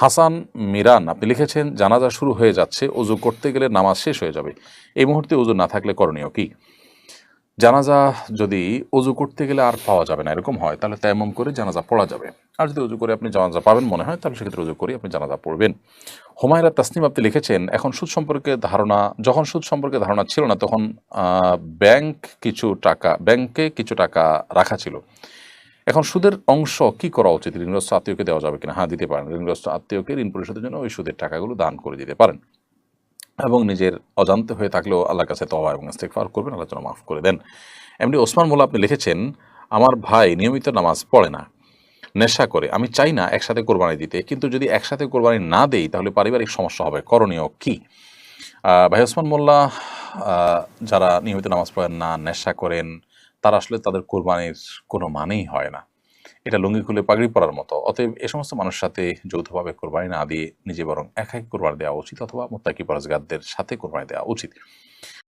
হাসান মিরান, আপনি লিখেছেন, জানাজা শুরু হয়ে যাচ্ছে অজু করতে গেলে নামাজ শেষ হয়ে যাবে। এই মুহূর্তে অজু না থাকলে করণীয় কি? জানাজা যদি অজু করতে গেলে আর পাওয়া যাবে না, এরকম হয়, তাহলে তেমন করে জানাজা পড়া যাবে। আর যদি অজু করে আপনি জানাজা পাবেন মনে হয়, তাহলে সেক্ষেত্রে অজু করে আপনি জানাজা পড়বেন। হুমায়রা তাসনিম, আপনি লিখেছেন, এখন সুদ সম্পর্কে ধারণা, যখন সুদ সম্পর্কে ধারণা ছিল না, তখন ব্যাংক কিছু টাকা, ব্যাংকে কিছু টাকা রাখা ছিল। এখন সুদের অংশ কি করা উচিত? ঋণগ্রস্ত আত্মীয়কে দেওয়া যাবে কিনা? হ্যাঁ দিতে পারেন। ঋণগ্রস্ত আত্মীয়কে ঋণ পরিশোধের জন্য ওই সুদের টাকাগুলো দান করে দিতে পারেন। এবং নিজের অজান্তে হয়ে থাকলেও আল্লাহর কাছে তওবা এবং ইস্তেগফার করবেন, আল্লাহ যেন মাফ করে দেন। এমনি ওসমান মোল্লা আপনি লিখেছেন, আমার ভাই নিয়মিত নামাজ পড়ে না, নেশা করে। আমি চাই না একসাথে কোরবানি দিতে, কিন্তু যদি একসাথে কোরবানি না দেই, তাহলে পারিবারিক সমস্যা হবে। করণীয় কি? ভাই ওসমান মোল্লা যারা নিয়মিত নামাজ পড়েন না, নেশা করেন তারা আসলে তাদের কোরবানির কোনো মানেই হয় না। এটা লুঙ্গি খুলে পাগড়ি পরার মতো। অতএব এ সমস্ত মানুষের সাথে যৌথভাবে কোরবানি না দিয়ে নিজে বরং একাই কোরবানি দেওয়া উচিত অথবা মোত্তাকি পরাজগারদের সাথে কোরবানি দেওয়া উচিত।